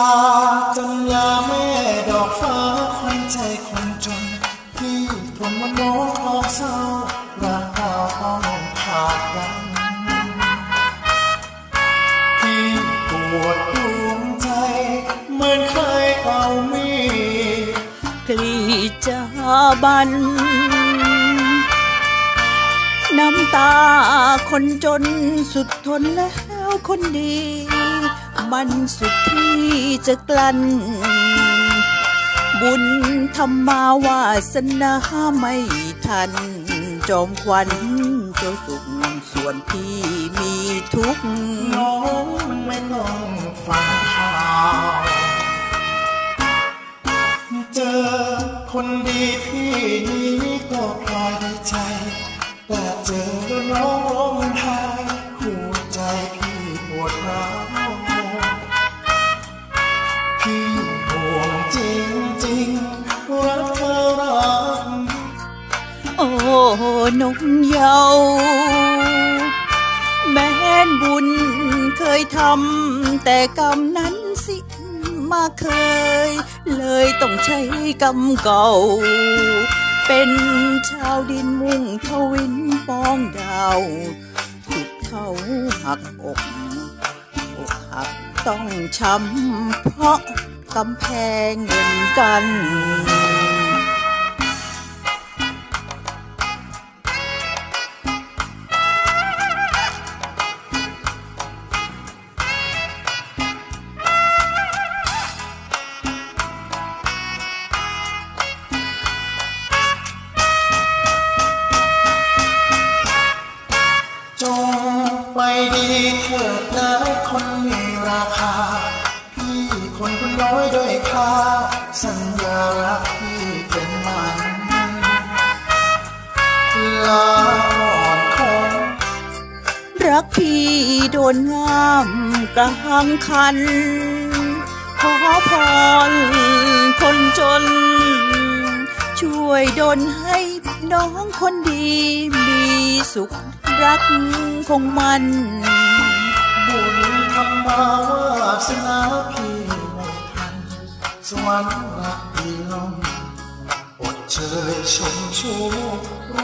าจันยาแม่ดอกฟ้าควันใจคนจนพี่ทนวันโน้คลองเศร้ารักเราต้องขาดกันพี่ปวดดวงใจเหมือนเคยเอามีกลีจาบัน น้ำตาคนจนสุดทนแล้วคนดี มันสุดที่จะกลั้น บุญธรรมาวาสนาไม่ทัน จอมควันเจ้าสุขส่วนพี่มีทุกข์น้องไม่ต้องฟังข่าวเจอคนดีพี่นี้ก็พลอยใจ แต่เจอน้องร้องไห้ นงเยาแม้นบุญเคยทำแต่กรรมนั้นสิมาเคย เลยต้องใช้กรรมเก่า เป็นชาวดินมุ่งทวินปองดาวถูกเขาหักอกอกหักต้องช้ำเพราะกำแพงเงินกัน ไปดีเถิดนะคนมีราคา พี่คนคนน้อยด้อยค่า สัญญารักพี่เป็นมันลาก่อนคงรักพี่โดนงามกลางคัน ขอพรคนจน ช่วยดลให้น้องคนดีมีสุข รักคงมัน บุญทำมาวาสนาพี่ไม่ทัน สวรรค์รักพี่ล้นอดเชยชมชูรู